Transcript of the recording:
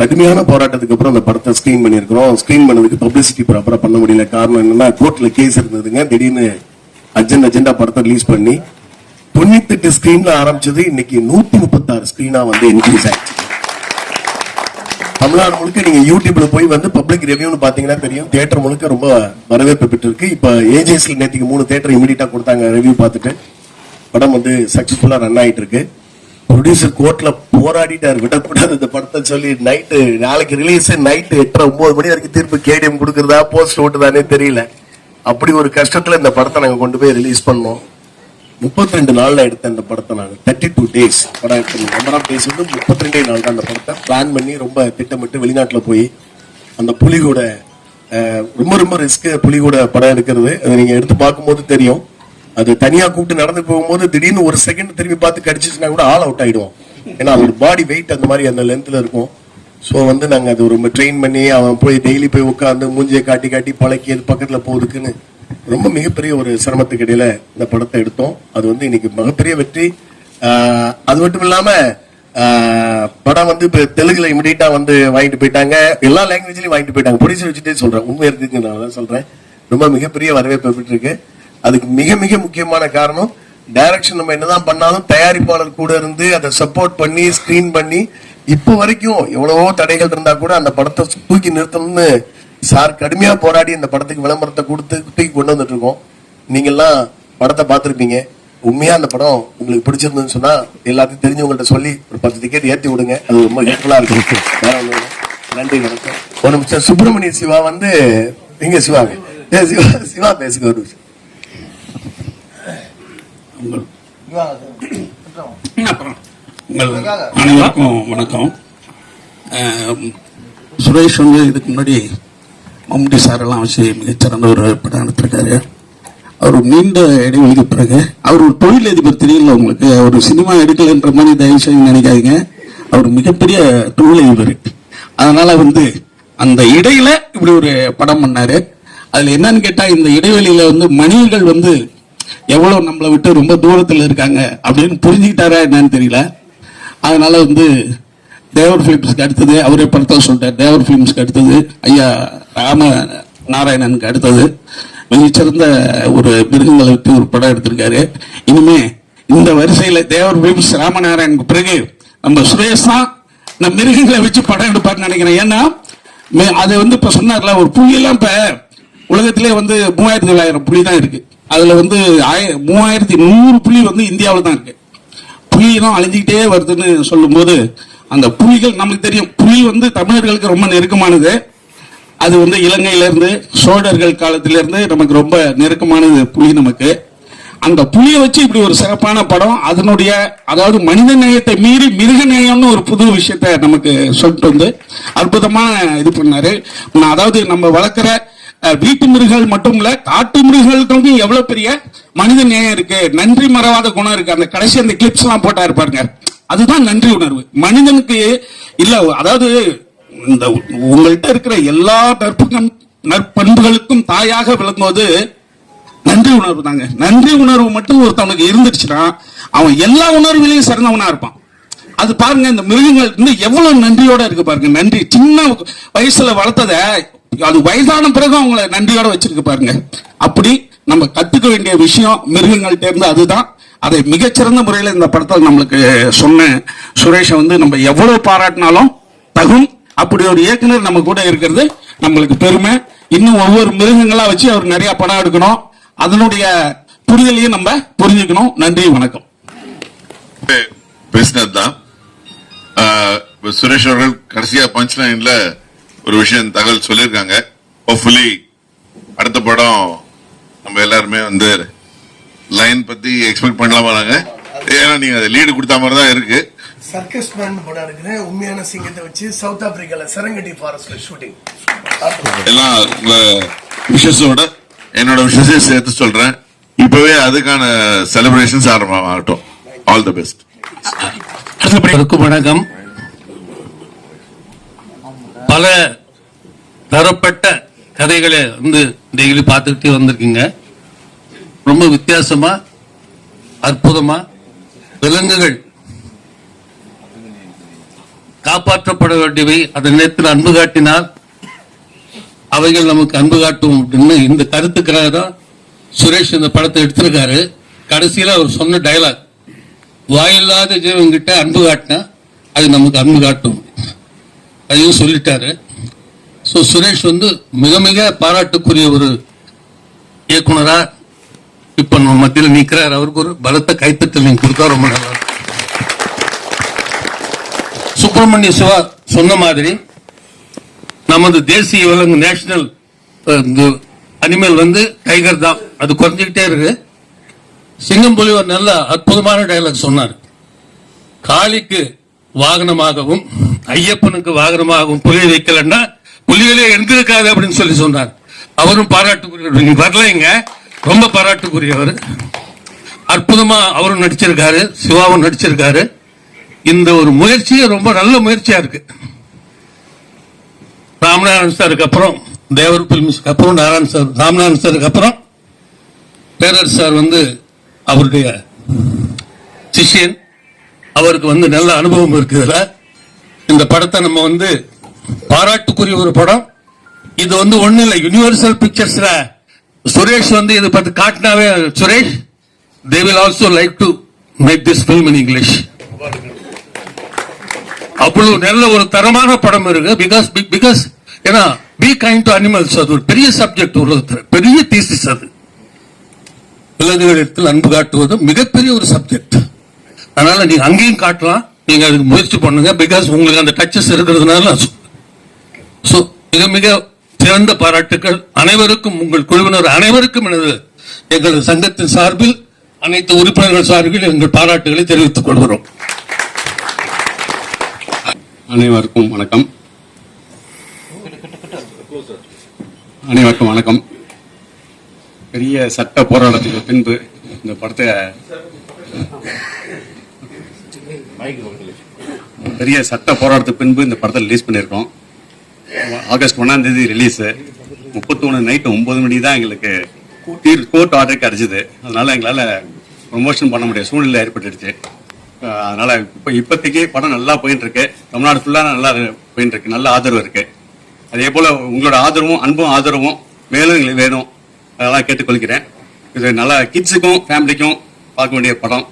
கடுமையான போராட்டத்துக்கு அப்புறம் அந்த படத்தை ஸ்கிரீன் பண்ணியிருக்கிறோம். ஸ்கிரீன் பண்ணதுக்கு பப்ளிசிட்டி ப்ராப்பராக பண்ண முடியல. காரணம் என்னன்னா கோர்ட்ல கேஸ் இருந்ததுங்க. திடீர்னு அர்ஜென்ட் அஜெண்டா படத்தை ரிலீஸ் பண்ணி தொண்ணூத்தெட்டு ஸ்கிரீன்ல ஆரம்பிச்சது இன்னைக்கு நூத்தி முப்பத்தாறு ஸ்கிரீனா வந்து இன்க்ரீஸ் ஆயிடுச்சு. தமிழ்நாடு முழுக்க நீங்க யூடியூப்ல போய் வந்து பப்ளிக் ரிவ்யூன்னு பாத்தீங்கன்னா தெரியும். தியேட்டர் முழுக்க ரொம்ப வரவேற்பு பெற்றிருக்கு. இப்ப ஏஜென்சியில் நேற்றுக்கு மூணு தியேட்டர் இமீடியட்டா கொடுத்தாங்க ரிவ்யூ பார்த்துட்டு. படம் வந்து சக்சஸ்ஃபுல்லா ரன் ஆயிட்டு இருக்கு. ப்ரொடியூசர் கோர்ட்ல போராடிட்டார் விடக்கூடாது இந்த படத்தை சொல்லி நைட்டு நாளைக்கு ரிலீஸ் நைட்டு எட்டரை ஒன்பது மணி வரைக்கும் தீர்ப்பு கேடிஎம் கொடுக்குறதா போஸ்ட் ஓட்டுதானே தெரியல. அப்படி ஒரு கஷ்டத்துல இந்த படத்தை நாங்கள் கொண்டு போய் ரிலீஸ் பண்ணோம். முப்பத்தி ரெண்டு நாள்ல எடுத்தேன் இந்த படத்தை நான் தேர்ட்டி டூ டேஸ் படம் எடுத்தேன் நம்பர் ஆஃப் டேஸ் வந்து முப்பத்தி ரெண்டே நாள் தான் அந்த படத்தை பிளான் பண்ணி ரொம்ப திட்டமிட்டு வெளிநாட்டில் போய் அந்த புலிகூட ரொம்ப ரொம்ப ரிஸ்க் புலிகூட படம் எடுக்கிறது. அதை நீங்கள் எடுத்து பார்க்கும்போது தெரியும். அது தனியா கூப்பிட்டு நடந்து போகும்போது திடீர்னு ஒரு செகண்ட் திரும்பி பார்த்து கடிச்சிச்சுன்னா கூட ஆல் அவுட் ஆயிடுவோம் ஏன்னா அதோட பாடி வெயிட் அந்த மாதிரி அந்த லென்த்ல இருக்கும். ஸோ வந்து நாங்கள் அது ரொம்ப ட்ரெயின் பண்ணி அவன் போய் டெய்லி போய் உட்காந்து மூஞ்சியை காட்டி காட்டி பழக்கி அது பக்கத்தில் போகுதுக்குன்னு ரொம்ப மிகப்பெரிய ஒரு சிரமத்துக்கு இடையில இந்த படத்தை எடுத்தோம். அது வந்து இன்னைக்கு மிகப்பெரிய வெற்றி. அது மட்டும் இல்லாம படம் வந்து இப்போ தெலுங்குல இமிடியட்டா வந்து வாங்கிட்டு போயிட்டாங்க. எல்லா லாங்குவேஜ்லயும் வாங்கிட்டு போயிட்டாங்க. ப்ரொடியூசர் வச்சுட்டே சொல்றேன். உண்மை இருக்குங்கிறதுனால நான் அதான் சொல்றேன். ரொம்ப மிகப்பெரிய வரவேற்பு பெற்றிருக்கு. அதுக்கு மிக மிக முக்கியமான காரணம் டைரக்ஷன் நம்ம என்னதான் பண்ணாலும் தயாரிப்பாளர் கூட இருந்து அதை சப்போர்ட் பண்ணி ஸ்கிரீன் பண்ணி இப்போ வரைக்கும் எவ்வளவோ தடைகள் இருந்தா கூட அந்த படத்தை தூக்கி நிறுத்தணும்னு சார் கடுமையா போராடி இந்த படத்துக்கு விளம்பரத்தை கொடுத்து தூக்கி கொண்டு வந்துட்டு இருக்கோம். நீங்கெல்லாம் படத்தை பார்த்துருப்பீங்க. உண்மையா அந்த படம் உங்களுக்கு பிடிச்சிருந்ததுன்னு சொன்னா எல்லாத்தையும் தெரிஞ்சவங்கள்ட்ட சொல்லி ஒரு பத்து டிக்கெட் ஏற்றி விடுங்க. அது ரொம்ப ஹெல்ப்ஃபுல்லா இருக்கும். நன்றி வணக்கம். ஒரு நிமிஷம் சுப்பிரமணிய சிவா வந்து எங்க சிவா சிவா சிவா பேசுங்க ஒரு நிமிஷம். உங்கள் அனைவருக்கும் வணக்கம். சுரேஷ் வந்து இதுக்கு முன்னாடி மம்முட்டி சார் எல்லாம் வச்சு மிகச்சிறந்த ஒரு படம் எடுத்திருக்காரு. அவர் நீண்ட இடைவெளிக்கு பிறகு அவர் ஒரு தொழிலதிபர் தெரியல உங்களுக்கு. அவர் சினிமா எடுக்கலைன்ற மாதிரி தயவு செய்து நினைக்காதீங்க. அவர் மிகப்பெரிய தொழிலதிபர் அதனால வந்து அந்த இடையில இப்படி ஒரு படம் பண்ணாரு. அதுல என்னன்னு கேட்டா இந்த இடைவெளியில வந்து மனிதர்கள் வந்து எவ்வளவு நம்மளை விட்டு ரொம்ப தூரத்தில் இருக்காங்க அப்படின்னு புரிஞ்சுக்கிட்டாரா என்னன்னு தெரியல. அதனால வந்து தேவர் ஃபிலிம்ஸ்க்கு அடுத்தது அவரே படத்தை சொல்லிட்டார் தேவர் ஃபிலிம்ஸ்க்கு அடுத்தது ஐயா ராம நாராயணனுக்கு அடுத்தது. மிகச்சிறந்த ஒரு மிருகங்களை விட்டு ஒரு படம் எடுத்திருக்காரு. இனிமே இந்த வரிசையில தேவர் ஃபிலிம்ஸ் ராமநாராயணுக்கு பிறகு நம்ம சுரேஷ் தான் இந்த மிருகங்களை வச்சு படம் எடுப்பாருன்னு நினைக்கிறேன். ஏன்னா மே- அது வந்து இப்ப சொன்னார்ல ஒரு புலியெல்லாம் இப்ப உலகத்திலே வந்து மூவாயிரத்தி தொள்ளாயிரம் புலி தான் இருக்கு. அதுல வந்து ஆய- மூவாயிரத்தி நூறு புலி வந்து இந்தியாவில் தான் இருக்கு. புலியெல்லாம் அழிஞ்சுக்கிட்டே வருதுன்னு சொல்லும்போது அந்த புலிகள் நமக்கு தெரியும். புலி வந்து தமிழர்களுக்கு ரொம்ப நெருக்கமானது. அது வந்து இலங்கையிலேருந்து சோழர்கள் காலத்திலேருந்து நமக்கு ரொம்ப நெருக்கமானது புலி நமக்கு. அந்த புலியை வச்சு இப்படி ஒரு சிறப்பான படம் அதனுடைய அதாவது மனித நேயத்தை மீறி மிருக நேயம்னு ஒரு புது விஷயத்த நமக்கு சொல்லிட்டு வந்து அற்புதமாக இது பண்ணாரு. நான் அதாவது நம்ம வளர்க்குற வீட்டு மிருகங்கள் மட்டும் இல்ல காட்டு மிருகங்களுக்கும் எவ்வளவு பெரிய மனித நேயம் இருக்கு. நன்றி மறவாத குணம் இருக்கு. அந்த கடைசி அந்த கிளிப்ஸ் எல்லாம் போட்டா இருப்பாருங்க அதுதான் நன்றி உணர்வு. மனிதனுக்கு இல்ல அதாவது இந்த உங்கள்கிட்ட இருக்கிற எல்லா நற்புகம் நற்பண்புகளுக்கும் தாயாக விளங்குவது நன்றி உணர்வு தாங்க. நன்றி உணர்வு மட்டும் ஒருத்தவனுக்கு இருந்துச்சுன்னா அவன் எல்லா உணர்வுகளையும் சிறந்தவனா இருப்பான். அது பாருங்க இந்த மிருகங்கள் வந்து எவ்வளவு நன்றியோட இருக்கு பாருங்க. நன்றி. சின்ன வயசுல வளர்த்தத அது வயதான பிறகு அவங்கள நன்றியோட வச்சிருக்கு பாருங்க. அப்படி நம்ம கத்துக்க வேண்டிய விஷயம் மிருகங்கள்ட்ட இருந்து அதுதான். அதை மிகச்சிறந்த முறையில் இந்த படத்தில் நம்மளுக்கு சொன்ன சுரேஷை வந்து நம்ம எவ்வளவு பாராட்டினாலும் தகும். அப்படி ஒரு இயக்குனர் நம்ம கூட இருக்கிறது நம்மளுக்கு பெருமை. இன்னும் ஒவ்வொரு மிருகங்களா வச்சு அவர் நிறைய படம் எடுக்கணும். அதனுடைய புரிதலையும் நம்ம புரிஞ்சுக்கணும். நன்றி வணக்கம். பேசினதுதான். ஆஹ், சுரேஷ் அவர்கள் கடைசியா பஞ்ச் லைன்ல ஒரு விஷயம் தகவல் சொல்லியிருக்காங்க. ஹோப்ஃபுல்லி அடுத்த படம் நம்ம எல்லாருமே வந்து லைன் பத்தி எக்ஸ்பெக்ட் பண்ணலாமா நாங்க? ஏன்னா நீங்க லீடு கொடுத்த மாதிரி தான் இருக்கு. சர்க்கஸ் மேன் படம் எடுக்கிறேன் உண்மையான சிங்கத்தை வச்சு சவுத் ஆப்பிரிக்கால செரங்கட்டி ஃபாரஸ்ட்ல ஷூட்டிங் எல்லாம் உங்க விஷஸோட என்னோட விஷஸையும் சேர்த்து சொல்றேன். இப்பவே அதுக்கான செலிப்ரேஷன்ஸ் ஆரம்பமாகட்டும். ஆல் தி பெஸ்ட் வணக்கம். பல தரப்பட்ட கதைகளை வந்து டெய்லி பார்த்துக்கிட்டே வந்திருக்கீங்க. ரொம்ப வித்தியாசமா அற்புதமா விலங்குகள் காப்பாற்றப்பட வேண்டியவை அதன் நேரத்தில் அன்பு காட்டினால் அவைகள் நமக்கு அன்பு காட்டும் அப்படின்னு இந்த கருத்துக்காக தான் சுரேஷ் இந்த படத்தை எடுத்திருக்காரு. கடைசியில அவர் சொன்ன டயலாக் வாயில்லாத ஜீவன்கிட்ட அன்பு காட்டினா அது நமக்கு அன்பு காட்டும். அதையும் சொல்லிட்டாரு. ஸோ சுரேஷ் வந்து மிக மிக பாராட்டுக்குரிய ஒரு இயக்குனரா இப்ப நம்ம மத்தியில் நிற்கிறார் அவருக்கு ஒரு பலத்த கைத்தட்டல் நீங்க கொடுத்தா ரொம்ப நல்லா சுப்பிரமணிய சிவா சொன்ன மாதிரி நமது தேசிய விலங்கு நேஷனல் அனிமல் வந்து டைகர் தான். அது குறைஞ்சிக்கிட்டே இருக்கு. சிங்கம்புலி ஒரு நல்ல அற்புதமான டைலாக் சொன்னார். காளிக்கு வாகனமாகவும் ஐயப்பனுக்கு வாகனமாகவும் புலியை வைக்கலன்னா புலிகளே எழுந்திருக்காது அப்படின்னு சொல்லி சொன்னார். அவரும் பாராட்டுக்குரியவர். நீங்க வரலைங்க ரொம்ப பாராட்டுக்குரியவர். அற்புதமா அவரும் நடிச்சிருக்காரு சிவாவும் நடிச்சிருக்காரு. இந்த ஒரு முயற்சியே ரொம்ப நல்ல முயற்சியா இருக்கு. ராமநாதன் சாருக்கு அப்புறம் தேவர் பிலிம்ஸ்க்கு அப்புறம் நாராயண் சார் ராமநாதன் சாருக்கு அப்புறம் பேரரசு சார் வந்து அவருடைய சிஷ்யன். அவருக்கு வந்து நல்ல அனுபவம் இருக்குதுல இந்த படத்தை நம்ம வந்து பாராட்டுக்குரிய ஒரு படம். இது வந்து ஒண்ணு இல்லை யுனிவர்சல் பிக்சர்ஸ்ல சுரேஷ் வந்து இதை பத்தி காட்டினாவே Suresh they will also like to make this film in English அவ்வளவு நல்ல ஒரு தரமான படம் இருக்கு. பிகாஸ் பிகாஸ் ஏன்னா பி கைண்ட் டு அனிமல்ஸ் அது ஒரு பெரிய சப்ஜெக்ட் உலகத்துல பெரிய தீசிஸ் அது. விலங்குகளிடத்தில் அன்பு காட்டுவது மிகப்பெரிய ஒரு சப்ஜெக்ட் அதனால நீங்க அங்கேயும் காட்டலாம். நீங்க அதுக்கு முயற்சி பண்ணுங்க. பிகாஸ் உங்களுக்கு அந்த டச்சஸ் இருக்கிறதுனால ஸோ மிக மிக சிறந்த பாராட்டுக்கள். அனைவருக்கும் உங்கள் குழுவினர் அனைவருக்கும் எனது எங்களது சங்கத்தின் சார்பில் அனைத்து உறுப்பினர்கள் சார்பில் எங்கள் பாராட்டுகளை தெரிவித்துக் கொள்கிறோம். அனைவருக்கும் வணக்கம். அனைவருக்கும் வணக்கம். பெரிய சட்ட போராட்டத்துக்கு பின்பு இந்த படத்தை பெரிய சட்ட போராட்டத்துக்கு பின்பு இந்த படத்தை ரிலீஸ் பண்ணியிருக்கோம் ஆகஸ்ட் ஒன்னாம் தேதி ரிலீஸ் முப்பத்தி ஒன்று நைட்டு ஒன்பது மணி தான் எங்களுக்கு தீர் கோர்ட் ஆர்டர் கிடைச்சது. அதனால எங்களால் ப்ரொமோஷன் பண்ண முடியாத சூழ்நிலை ஏற்பட்டுடுச்சு. அதனால இப்போ இப்போதைக்கு படம் நல்லா போயிட்டு இருக்கு தமிழ்நாடு ஃபுல்லாக நல்லா போயிட்டு இருக்கு நல்ல ஆதரவு இருக்கு. அதே போல உங்களோட ஆதரவும் அன்பும் ஆதரவும் மேலும் எங்களுக்கு வேணும். அதெல்லாம் கேட்டுக்கொள்கிறேன். இது நல்லா கிட்ஸுக்கும் ஃபேமிலிக்கும் பார்க்க வேண்டிய படம்.